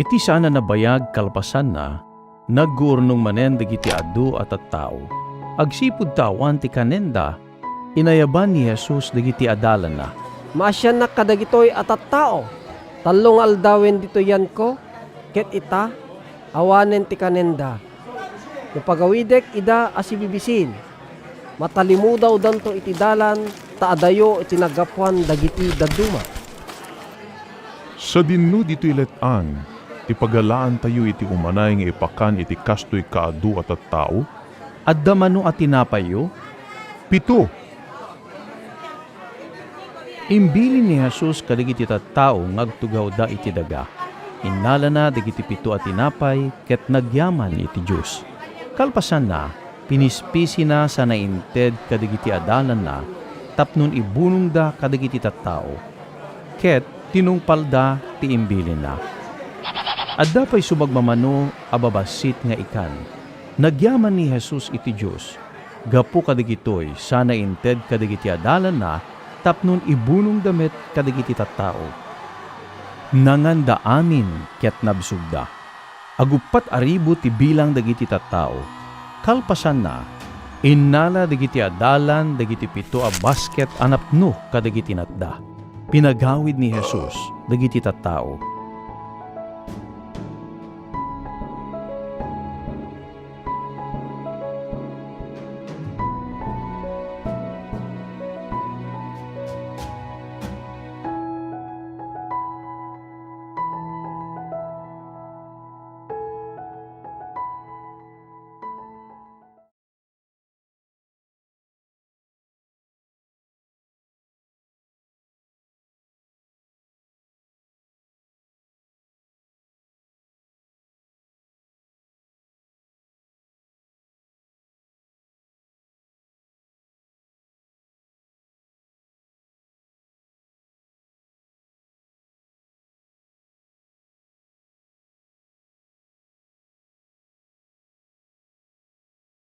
Iti sana nabayag kalpasan na, nagguurnong manen dagiti adu at at tao. Agsipud tawan ti kanenda, inayaban ni Jesus dagiti adalan na. Maasyan na kadagitoy at at tao. Talong aldawin dito yan ko. Ket ita, awanen ti kanenda. Napagawidek ida asibibisin. Matalimudaw danto iti dalan, taadayo iti nagapuan dagiti daduma. Sa dinno dito iletan, ipagalaan tayo iti umanay nga ipakan iti kastoy kaadu at at tao, At damano at tinapayo, pito, Imbili ni Jesus kadagiti tattao ngagtugaw da iti daga. Innala na dagiti pito at tinapay ket nagyaman iti Diyos. Kalpasan na, pinispisi na sa nainted kadagiti adalan na, tapnon ibunong da kadagiti tattao. Ket tinungpal da ti imbili na. Adda pa'y sumagmamano ababasit nga ikan. Nagyaman ni Jesus iti Diyos. Gapu kadigitoy sa nainted kadagiti adalan na, tapnon ibunong damit kadagiti tattao. Nanganda amin ket nabsugda. Agupat aribo ti bilang dagiti tattao. Kalpasan na, innala dagiti adalan dagiti pito a basket anapno kadagiti natda. Pinagawid ni Jesus dagiti tattao.